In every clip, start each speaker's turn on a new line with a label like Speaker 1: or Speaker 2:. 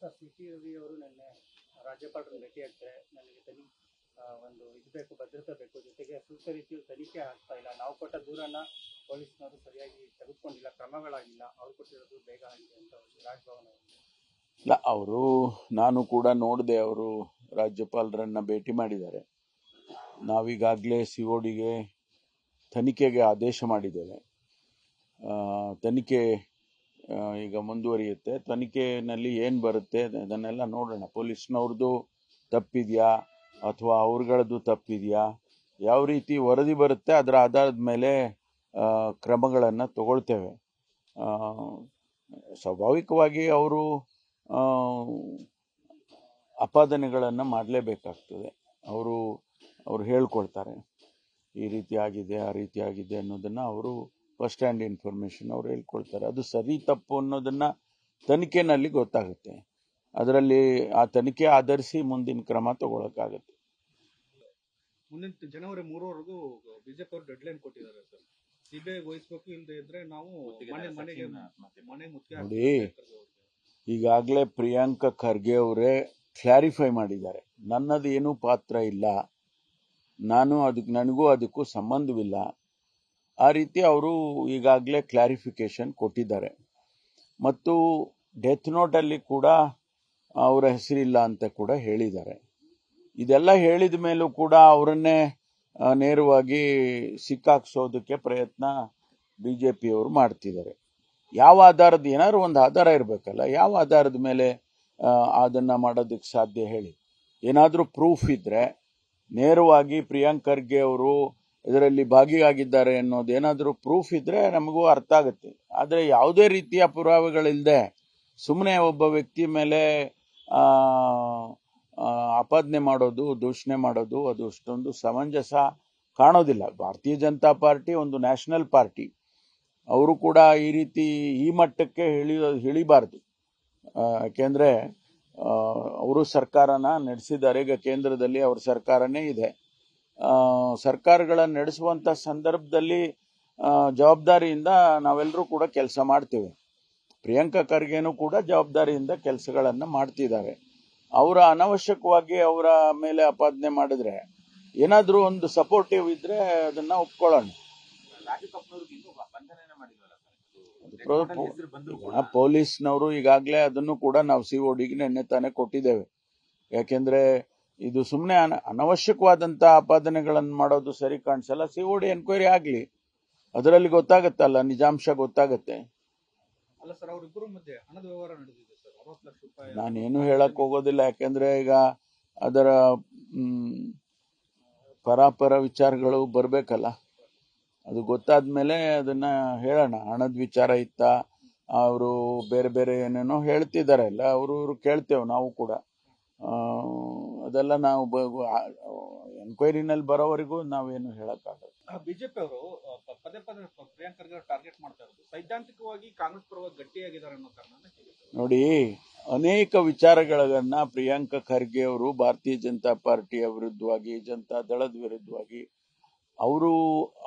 Speaker 1: Sir, C T Ravi ಅವರು ನಿನ್ನೆ ರಾಜ್ಯಪಾಲರನ್ನು ಭೇಟಿ ಆಗ್ತಾರೆ ನನಗೆ ತನಿ ಒಂದು ಇದು ಬೇಕು, ಭದ್ರತೆ ಬೇಕು, ಜೊತೆಗೆ ಸೂಕ್ತ ರೀತಿಯಲ್ಲಿ ತನಿಖೆ ಆಗ್ತಾ ಇಲ್ಲ. ನಾವು ಕೊಟ್ಟ ದೂರನ್ನ ಪೊಲೀಸ್ನವರು ಸರಿಯಾಗಿ ತೆಗೆದುಕೊಂಡಿಲ್ಲ, ಕ್ರಮಗಳಾಗಿಲ್ಲ. ಅವ್ರು ಕೊಟ್ಟಿರೋದು ಬೇಗ ಆಗಿದೆ ಅಂತ ರಾಜಭವನ
Speaker 2: ಇಲ್ಲ, ಅವರು, ನಾನು ಕೂಡ ನೋಡಿದೆ ಅವರು ರಾಜ್ಯಪಾಲರನ್ನ ಭೇಟಿ ಮಾಡಿದ್ದಾರೆ. ನಾವೀಗಾಗಲೇ ಸಿ ಒ ಡಿಗೆ ತನಿಖೆಗೆ ಆದೇಶ ಮಾಡಿದ್ದೇವೆ. ತನಿಖೆ ಈಗ ಮುಂದುವರಿಯುತ್ತೆ. ತನಿಖೆಯಲ್ಲಿ ಏನು ಬರುತ್ತೆ ಅದನ್ನೆಲ್ಲ ನೋಡೋಣ. ಪೊಲೀಸ್ನವ್ರದ್ದು ತಪ್ಪಿದೆಯಾ? ಅಥವಾ ಅವ್ರಗಳದ್ದು ತಪ್ಪಿದೆಯಾ? ಯಾವ ರೀತಿ ವರದಿ ಬರುತ್ತೆ ಅದರ ಆಧಾರದ ಮೇಲೆ ಕ್ರಮಗಳನ್ನು ತಗೊಳ್ತೇವೆ. ಸ್ವಾಭಾವಿಕವಾಗಿ ಅವರು ಅಪಾದನೆಗಳನ್ನು ಮಾಡಲೇಬೇಕಾಗ್ತದೆ. ಅವರು ಅವರು ಹೇಳ್ಕೊಳ್ತಾರೆ. ಈ ರೀತಿ ಆಗಿದೆ, ಆ ರೀತಿ ಆಗಿದೆ ಅನ್ನೋದನ್ನು ಅವರು ಫಸ್ಟ್ ಹ್ಯಾಂಡ್ ಇನ್ಫಾರ್ಮೇಷನ್ ಅವ್ರು ಹೇಳ್ಕೊಳ್ತಾರೆ. ಅದು ಸರಿ ತಪ್ಪು ಅನ್ನೋದನ್ನು ತನಿಖೆನಲ್ಲಿ ಗೊತ್ತಾಗುತ್ತೆ. ಅದರಲ್ಲಿ ಆ ತನಿಖೆ ಆಧರಿಸಿ ಮುಂದಿನ ಕ್ರಮ ತಗೊಳಕ್ಕಾಗತ್ತೆ.
Speaker 3: ಮುಂದಿನ ಜನವರಿ ಮೂರವರೆಗೂ ಬಿಜೆಪಿ ಅವರು ಡೆಡ್ ಲೈನ್ ಕೊಟ್ಟಿದ್ದಾರೆ ಸರ್. ಸಿಬಿಐ ವಹಿಸ್ಬೇಕು ಇಲ್ಲದೆ ಇದ್ರೆ ನಾವು ಮನೆ ಮನೆಗೆ ಮನೆ ಮುತ್ತಿಗೆ.
Speaker 2: ಈಗಾಗಲೇ ಪ್ರಿಯಾಂಕ ಖರ್ಗೆ ಅವರೇ ಕ್ಲಾರಿಫೈ ಮಾಡಿದ್ದಾರೆ. ನನ್ನದು ಏನೂ ಪಾತ್ರ ಇಲ್ಲ. ನಾನು ಅದಕ್ಕೆ ನನಗೂ ಅದಕ್ಕೂ ಸಂಬಂಧವಿಲ್ಲ. ಆ ರೀತಿ ಅವರು ಈಗಾಗಲೇ ಕ್ಲಾರಿಫಿಕೇಶನ್ ಕೊಟ್ಟಿದ್ದಾರೆ. ಮತ್ತು ಡೆತ್ ನೋಟಲ್ಲಿ ಕೂಡ ಅವರ ಹೆಸರಿಲ್ಲ ಅಂತ ಕೂಡ ಹೇಳಿದ್ದಾರೆ. ಇದೆಲ್ಲ ಹೇಳಿದ ಮೇಲೂ ಕೂಡ ಅವರನ್ನೇ ನೇರವಾಗಿ ಸಿಕ್ಕಾಕ್ಸೋದಕ್ಕೆ ಪ್ರಯತ್ನ ಬಿ ಜೆ ಪಿಯವರು ಮಾಡ್ತಿದ್ದಾರೆ. ಯಾವ ಆಧಾರದ, ಏನಾದ್ರು ಒಂದು ಆಧಾರ ಇರಬೇಕಲ್ಲ, ಯಾವ ಆಧಾರದ ಮೇಲೆ ಅದನ್ನು ಮಾಡೋದಕ್ಕೆ ಸಾಧ್ಯ ಹೇಳಿ. ಏನಾದರೂ ಪ್ರೂಫ್ ಇದ್ರೆ ನೇರವಾಗಿ ಪ್ರಿಯಾಂಕ್ ಖರ್ಗೆ ಅವರು ಇದರಲ್ಲಿ ಭಾಗಿಯಾಗಿದ್ದಾರೆ ಅನ್ನೋದೇನಾದರೂ ಪ್ರೂಫ್ ಇದ್ರೆ ನಮಗೂ ಅರ್ಥ ಆಗುತ್ತೆ. ಆದರೆ ಯಾವುದೇ ರೀತಿಯ ಪುರಾವೆಗಳಿಲ್ಲದೆ ಸುಮ್ಮನೆ ಒಬ್ಬ ವ್ಯಕ್ತಿ ಮೇಲೆ ಆಪಾದನೆ ಮಾಡೋದು, ದೂಷಣೆ ಮಾಡೋದು, ಅದು ಅಷ್ಟೊಂದು ಸಮಂಜಸ ಕಾಣೋದಿಲ್ಲ. ಭಾರತೀಯ ಜನತಾ ಪಾರ್ಟಿ ಒಂದು ನ್ಯಾಷನಲ್ ಪಾರ್ಟಿ. ಅವರು ಕೂಡ ಈ ರೀತಿ ಈ ಮಟ್ಟಕ್ಕೆ ಇಳಿ ಇಳಿಬಾರ್ದು ಯಾಕೆಂದ್ರೆ ಅವರು ಸರ್ಕಾರನ ನಡೆಸಿದ್ದಾರೆ. ಈಗ ಕೇಂದ್ರದಲ್ಲಿ ಅವ್ರ ಸರ್ಕಾರನೇ ಇದೆ. ಆ, ನಡೆಸುವಂಥ ಸಂದರ್ಭದಲ್ಲಿ ಜವಾಬ್ದಾರಿಯಿಂದ ನಾವೆಲ್ಲರೂ ಕೂಡ ಕೆಲಸ ಮಾಡ್ತೇವೆ. ಪ್ರಿಯಾಂಕಾ ಖರ್ಗೆನೂ ಕೂಡ ಜವಾಬ್ದಾರಿಯಿಂದ ಕೆಲಸಗಳನ್ನು ಮಾಡ್ತಿದ್ದಾರೆ. ಅವರ ಅನವಶ್ಯಕವಾಗಿ ಅವರ ಮೇಲೆ ಆಪಾದನೆ ಮಾಡಿದ್ರೆ ಏನಾದರೂ ಒಂದು ಸಪೋರ್ಟಿವ್ ಇದ್ರೆ ಅದನ್ನ ಒಪ್ಕೊಳ್ಳೋಣ. ಪೊಲೀಸ್ನವರು ಈಗಾಗಲೇ ಅದನ್ನು ಕೂಡ ನಾವು ಸಿ ಒ ಡಿಗೆ ನಿನ್ನೆ ತಾನೇ ಕೊಟ್ಟಿದ್ದೇವೆ. ಯಾಕೆಂದ್ರೆ ಇದು ಸುಮ್ಮನೆ ಅನವಶ್ಯಕವಾದಂತ ಆಪಾದನೆಗಳನ್ನು ಮಾಡೋದು ಸರಿ ಕಾಣಿಸಲ್ಲ. ಸಿ ಒ ಡಿ ಎನ್ಕ್ವೈರಿ ಆಗಲಿ. ಅದರಲ್ಲಿ ಗೊತ್ತಾಗತ್ತಲ್ಲ ನಿಜಾಂಶ ಗೊತ್ತಾಗತ್ತೆ.
Speaker 3: ಅಲ್ಲ ಸರ್ ಅವರಿಬ್ಬರ ಮಧ್ಯೆ ಹಣದ ವ್ಯವಹಾರ ನಡೆದಿದೆ ಸರ್. ಅರವತ್ತು ಲಕ್ಷ ರೂಪಾಯಿ
Speaker 2: ನಾನೇನು ಹೇಳಕ್ ಹೋಗೋದಿಲ್ಲ. ಯಾಕೆಂದ್ರೆ ಈಗ ಅದರ ಪರಾಪರ ವಿಚಾರಗಳು ಬರಬೇಕಲ್ಲ. ಅದು ಗೊತ್ತಾದ್ಮೇಲೆ ಅದನ್ನ ಹೇಳೋಣ. ಹಣದ ವಿಚಾರ ಇತ್ತ? ಅವರು ಬೇರೆ ಬೇರೆ ಏನೇನೋ ಹೇಳ್ತಿದ್ದಾರೆ ಅಲ್ಲ. ಅವರು ಇವರು ಕೇಳ್ತೇವೆ ನಾವು ಕೂಡ. ಅದೆಲ್ಲ ನಾವು ಎನ್ಕ್ವೈರಿನಲ್ಲಿ ಬರೋವರೆಗೂ ನಾವೇನು ಹೇಳಕ್ಕಾಗಲ್ಲ.
Speaker 3: ಬಿಜೆಪಿ ಅವರು ಪದೇ ಪದೇ ಪ್ರಿಯಾಂಕ್ ಖರ್ಗೆ ಟಾರ್ಗೆಟ್ ಮಾಡ್ತಾ ಇರೋದು. ಸೈದ್ಧಾಂತಿಕವಾಗಿ ಕಾಂಗ್ರೆಸ್ ಪರವಾಗಿ ಗಟ್ಟಿಯಾಗಿದ್ದಾರೆ ಅನ್ನೋ ಕಾರಣ
Speaker 2: ನೋಡಿ ಅನೇಕ ವಿಚಾರಗಳನ್ನ ಪ್ರಿಯಾಂಕ ಖರ್ಗೆ ಅವರು ಭಾರತೀಯ ಜನತಾ ಪಾರ್ಟಿಯ ವಿರುದ್ಧವಾಗಿ ಜನತಾ ದಳದ ವಿರುದ್ಧವಾಗಿ ಅವರು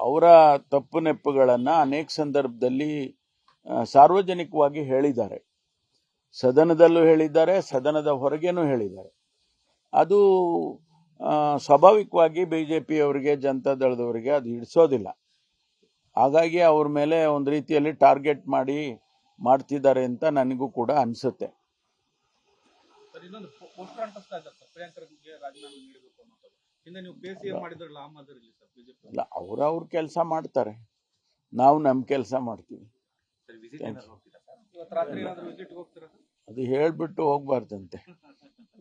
Speaker 2: ಅವರ ತಪ್ಪು ನೆಪ್ಪುಗಳನ್ನ ಅನೇಕ ಸಂದರ್ಭದಲ್ಲಿ ಸಾರ್ವಜನಿಕವಾಗಿ ಹೇಳಿದ್ದಾರೆ. ಸದನದಲ್ಲೂ ಹೇಳಿದ್ದಾರೆ ಸದನದ ಹೊರಗೇನು ಹೇಳಿದ್ದಾರೆ. ಅದು ಸ್ವಾಭಾವಿಕವಾಗಿ ಸ್ವಾಭಾವಿಕವಾಗಿ ಬಿಜೆಪಿ ಅವರಿಗೆ ಜನತಾ ದಳದವರಿಗೆ ಅದು ಹಿಡಿಸೋದಿಲ್ಲ. ಹಾಗಾಗಿ ಅವ್ರ ಮೇಲೆ ಒಂದು ರೀತಿಯಲ್ಲಿ ಟಾರ್ಗೆಟ್ ಮಾಡಿ ಮಾಡ್ತಿದ್ದಾರೆ ಅಂತ ನನಗೂ ಕೂಡ ಅನಿಸುತ್ತೆ.
Speaker 3: ಸರ್ ಇನ್ನೊಂದು ಪೋಸ್ಟರ್ ಅಂಟಿಸ್ತಾ ಇದ್ದಾರೆ ಸರ್ ಪ್ರಿಯಾಂಕ್ ಖರ್ಗೆ ರಾಜೀನಾಮೆ ನೀಡಬೇಕು ನೀವು ಪಿ ಮಾಡಿದ್ರಲ್ಲ ಆ ಮಾದರಿಲಿ ಸರ್ ಬಿಜೆಪಿ
Speaker 2: ಅಲ್ಲ ಅವ್ರ ಅವ್ರ ಕೆಲಸ ಮಾಡ್ತಾರೆ. ನಾವು ನಮ್ಮ ಕೆಲಸ ಮಾಡ್ತೀವಿ. ಅದು ಹೇಳ್ಬಿಟ್ಟು ಹೋಗ್ಬಾರ್ದಂತೆ.